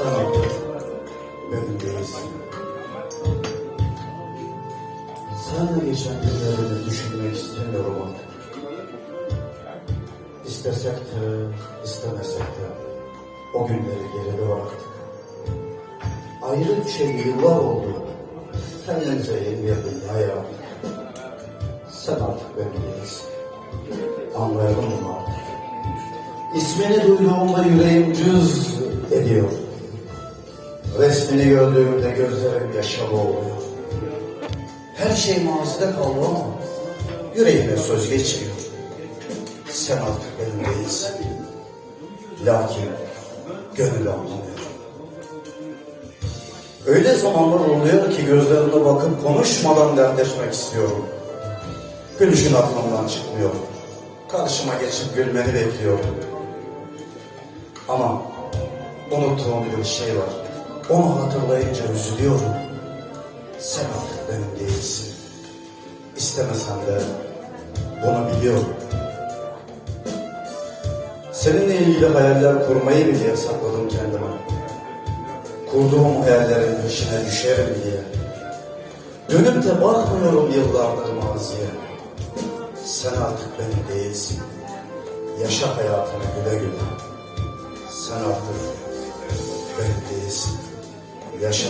Artık benim değilsin. Senle geçen düşünmek istemiyorum artık. İstesek de, istemesek de o günleri geride bıraktık. Ayrı düşeli yıllar oldu. Kendimize yeni bir dünya yarattık. Sen artık benim değilsin. Anlayalım mı artık? İsmini duyduğumda yüreğim cız ediyor. Resmini gördüğümde gözlerim yaşa boğuluyor. Her şey mazide kaldı ama yüreğime söz geçmiyor. Sen artık benim değilsin. Lakin gönül anlamıyor. Öyle zamanlar oluyor ki gözlerine bakıp konuşmadan dertleşmek istiyorum. Gülüşün aklımdan çıkmıyor. Karşıma geçip gülmeni bekliyorum. Ama unuttuğum bir şey var. Onu hatırlayınca üzülüyorum. Sen artık benim değilsin. İstemesem de bunu biliyorum. Seninle ilgili hayaller kurmayı bile yasakladım kendime. Kurduğum hayallerin peşine düşerim diye. Dönüp de bakmıyorum yıllardır maziye. Sen artık benim değilsin. Yaşa hayatını güle güle. ያሻ